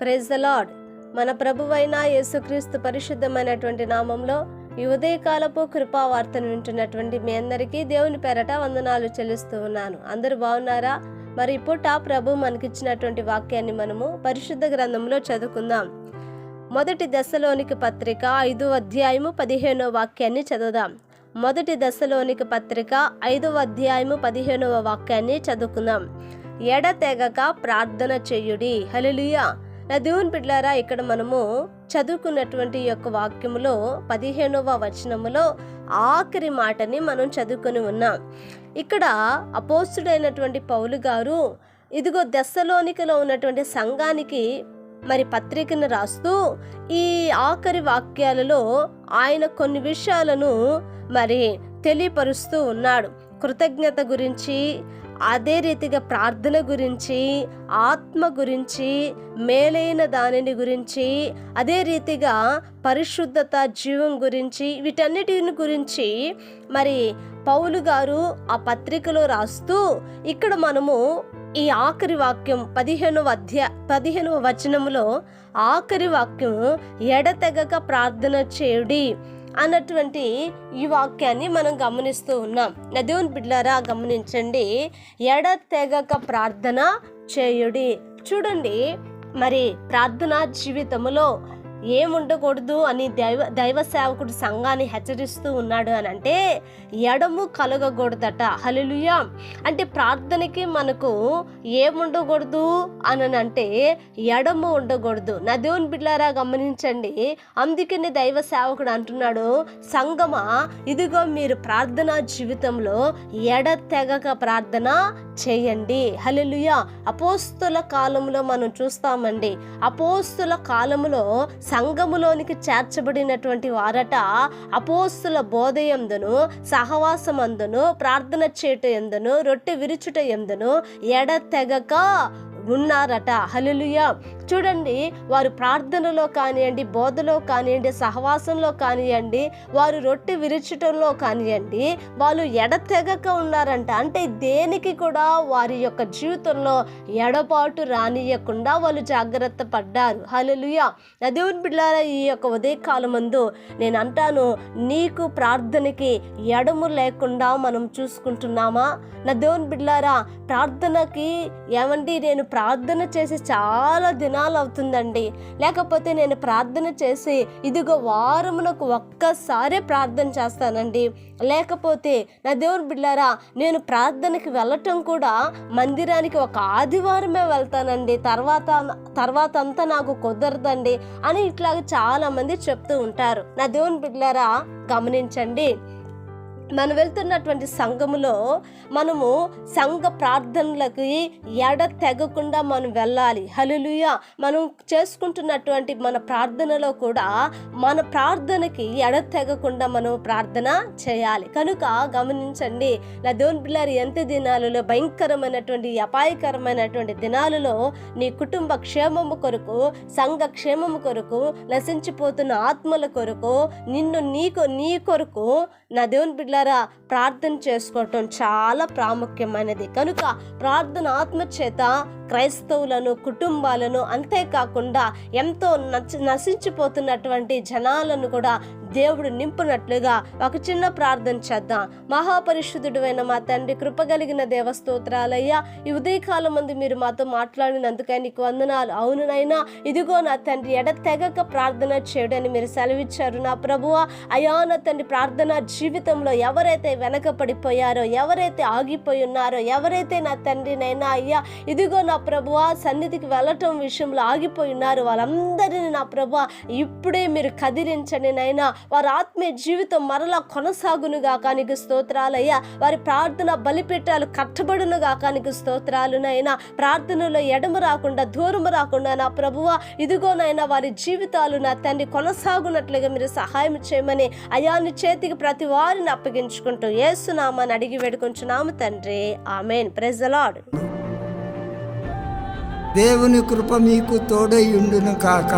Praise the lord మన ప్రభువైన యేసుక్రీస్తు పరిశుద్ధమైనటువంటి నామంలో ఈ ఉదయకాలపు కృపావార్తను వింటున్నటువంటి మీ అందరికీ దేవుని పేరట వందనాలు చెల్లిస్తూ ఉన్నాను. అందరూ బాగున్నారా? మరి ఇప్పుడు ప్రభు మనకిచ్చినటువంటి వాక్యాన్ని మనము పరిశుద్ధ గ్రంథంలో చదువుకుందాం. మొదటి దశలోనికి పత్రిక ఐదు అధ్యాయము పదిహేనో వాక్యాన్ని చదువుదాం. మొదటి దశలోనికి పత్రిక ఐదో అధ్యాయము పదిహేనవ వాక్యాన్ని చదువుకుందాం. ఎడతెగక ప్రార్థన చెయ్యుడి హల్లెలూయా! నా దేవుని బిడ్డలారా ఇక్కడ మనము చదువుకున్నటువంటి యొక్క వాక్యములో పదిహేనవ వచనములో ఆఖరి మాటని మనం చదువుకొని ఉన్నాం. ఇక్కడ అపోస్తుడైనటువంటి పౌలు గారు ఇదిగో దశలోనికలో ఉన్నటువంటి సంఘానికి మరి పత్రికను రాస్తూ ఈ ఆఖరి వాక్యాలలో ఆయన కొన్ని విషయాలను మరి తెలియపరుస్తూ ఉన్నాడు. కృతజ్ఞత గురించి అదే రీతిగా ప్రార్థన గురించి ఆత్మ గురించి మేలైన దానిని గురించి అదే రీతిగా పరిశుద్ధత జీవం గురించి వీటన్నిటిని గురించి మరి పౌలు గారు ఆ పత్రికలో రాస్తూ ఇక్కడ మనము ఈ ఆఖరి వాక్యం పదిహేనవ అధ్యా పదిహేనవ వచనములో ఆఖరి వాక్యం ఎడతెగక ప్రార్థన చేయుడి. అన్నటువంటి ఈ వాక్యాన్ని మనం గమనిస్తూ ఉన్నాం. నా దేవుని బిడ్డలారా గమనించండి. ఎడతెగక ప్రార్థన చేయుడి. చూడండి మరి ప్రార్థన జీవితంలో ఏముండకూడదు అని దైవ దైవ సేవకుడు సంఘాన్ని హెచ్చరిస్తూ ఉన్నాడు అని అంటే ఎడము కలగకూడదట. హలిలుయా అంటే ప్రార్థనకి మనకు ఏముండకూడదు అని అంటే ఎడము ఉండకూడదు. నా దేవుని బిడ్డారా గమనించండి. అందుకనే దైవ సేవకుడు అంటున్నాడు సంగమా ఇదిగో మీరు ప్రార్థనా జీవితంలో ఎడ తెగక ప్రార్థన చేయండి. హలెలుయా అపోస్తుల కాలంలో మనం చూస్తామండి. అపోస్తుల కాలంలో సంఘములోనికి చేర్చబడినటువంటి వారట అపోస్తుల బోధయందును సహవాసమందును ప్రార్థన చేట ఎందును రొట్టె విరుచుట ఎందును ఎడ తెగక ఉన్నారట. హలలుయ చూడండి వారు ప్రార్థనలో కానివ్వండి బోధలో కానివ్వండి సహవాసంలో కానివ్వండి వారు రొట్టె విరుచటంలో కానివ్వండి వాళ్ళు ఎడతెగక ఉన్నారంట. అంటే దేనికి కూడా వారి యొక్క జీవితంలో ఎడపాటు రానియకుండా వాళ్ళు జాగ్రత్త పడ్డారు. హలలుయ దేవుని బిడ్డారా ఈ యొక్క ఉదయకాలం ముందు నేను అంటాను నీకు ప్రార్థనకి ఎడము లేకుండా మనం చూసుకుంటున్నామా? నా దేవుని బిడ్డారా ప్రార్థనకి ఏమండి నేను ప్రార్థన చేసి చాలా దినాలు అవుతుందండి. లేకపోతే నేను ప్రార్థన చేసి ఇదిగో వారమునకు ఒక్కసారే ప్రార్థన చేస్తానండి. లేకపోతే నా దేవుని బిడ్డారా నేను ప్రార్థనకి వెళ్ళటం కూడా మందిరానికి ఒక ఆదివారమే వెళ్తానండి. తర్వాత తర్వాత అంతా నాకు కుదరదండి అని ఇట్లాగ చాలామంది చెప్తూ ఉంటారు. నా దేవుని బిడ్డారా గమనించండి. మనం వెళ్తున్నటువంటి సంఘములో మనము సంఘ ప్రార్థనలకి ఎడ తెగకుండా మనం వెళ్ళాలి. హలులుయ మనం చేసుకుంటున్నటువంటి మన ప్రార్థనలో కూడా మన ప్రార్థనకి ఎడ తెగకుండా మనం ప్రార్థన చేయాలి. కనుక గమనించండి లదోన్ దేవుని ఎంత దినాలలో భయంకరమైనటువంటి అపాయకరమైనటువంటి దినాలలో నీ కుటుంబ క్షేమము కొరకు సంఘ క్షేమము కొరకు నశించిపోతున్న ఆత్మల కొరకు నిన్ను నీకు నీ కొరకు నా దేవుని బిడ్డారా ప్రార్థన చేసుకోవటం చాలా ప్రాముఖ్యమైనది. కనుక ప్రార్థన ఆత్మచేత క్రైస్తవులను కుటుంబాలను అంతేకాకుండా ఎంతో నచ్చ నశించిపోతున్నటువంటి జనాలను కూడా దేవుడు నింపునట్లుగా ఒక చిన్న ప్రార్థన చేద్దాం. మహాపరిశుద్ధుడు అయిన మా తండ్రి కృపగలిగిన దేవస్తోత్రాలయ్యా ఈ ఉదయకాలం మంది మీరు మాతో మాట్లాడినందుకై నీకు వందనాలు. అవునునైనా ఇదిగో నా తండ్రి ఎడ తెగక ప్రార్థన చేయడని మీరు సెలవిచ్చారు నా ప్రభువ. అయా నా తండ్రి ప్రార్థన జీవితంలో ఎవరైతే వెనకపడిపోయారో ఎవరైతే ఆగిపోయి ఉన్నారో ఎవరైతే నా తండ్రినైనా అయ్యా ఇదిగో నా ప్రభువ సన్నిధికి వెళ్ళటం విషయంలో ఆగిపోయి ఉన్నారు వాళ్ళందరినీ నా ప్రభు ఇప్పుడే మీరు కదిలించండి నైనా వారి ఆత్మీయ జీవితం మరలా కొనసాగునుగా కానికి స్తోత్రాలయ్యా. వారి ప్రార్థన బలిపెట్టాలు కట్టబడునుగా కానికి స్తోత్రాలునైనా ప్రార్థనలో ఎడమ రాకుండా దూరము రాకుండా నా ప్రభువ ఇదిగోనైనా వారి జీవితాలు నా తండ్రి కొనసాగునట్లుగా మీరు సహాయం చేయమని అయాని చేతికి ప్రతి వారిని అప్పగించుకుంటూ ఏసునామని అడిగి వేడుకుంటున్నాము తండ్రి. ఆమెన్. ప్రెజలాడ్ దేవుని కృప మీకు తోడై ఉండును కాక.